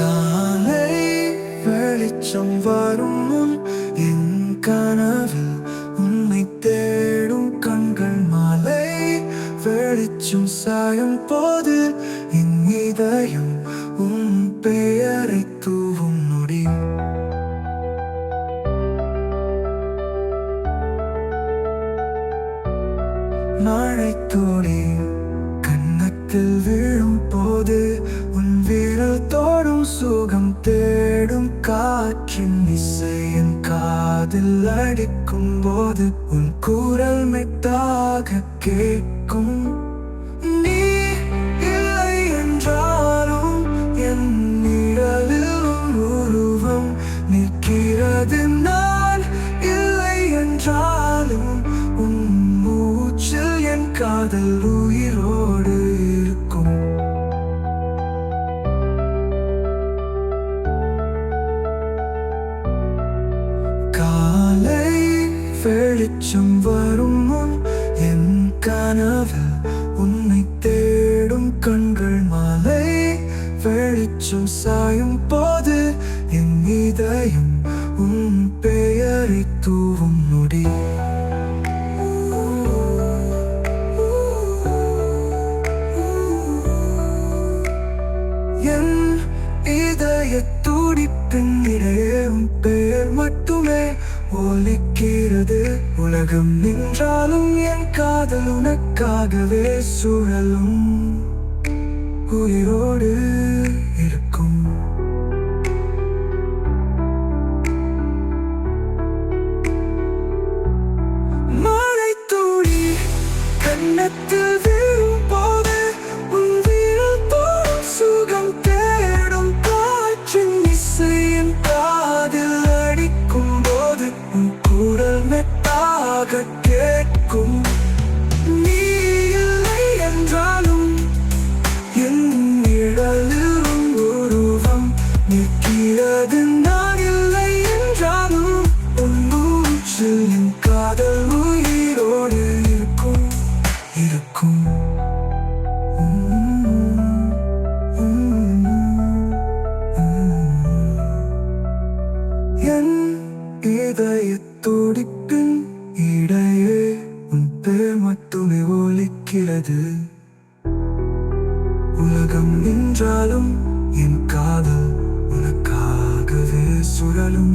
காலை வெளிச்சம் வரும் முன் என் கனவில் உன்னை தேடும் கண்கள் மாலை. வெளிச்சம் சாயும் போது என் இதயம் உன் பெயரை தூவும் நொடி. மழை தோழி கன்னத்தில் விழும் போது உன் வீரத்தோ காற்றின் இசையின் காதில் அடிக்கும் போது உன் குரல் மெத்தாக கேட்கும். நீ இல்லை என்றாலும் என் நிழலில் உருவம் நிற்கிறது. நான் இல்லை என்றாலும் உன் மூச்சில் என் காதல் வெளிச்சம் வரும் முன் என் கனவில் உன்னை தேடும் கண்கள் மாலை. வெளிச்சம் சாயும் போது என் இதயம் உன் பெயரை தூவும் நொடி. என் இதய துடிப்பின் இடையே உன் பெயர் மட்டுமே. ஒலிக்கிறது. உலகம் நின்றாலும் என் காதல் உனக்காகவே சுழலும். உயிரோடு இருக்கும். மழை துளி கண்ணத்தில் நிற்கிறது நான் இல்லை என்றாலும் உன் மூச்சில் என் காதல் உயிரோடு இருக்கும் இருக்கும் என் இதய துடிப்பின் இடையே உன் பேர் ஒலிக்கிறது உலகம் நின்றாலும் என் காதல் ചുഴലും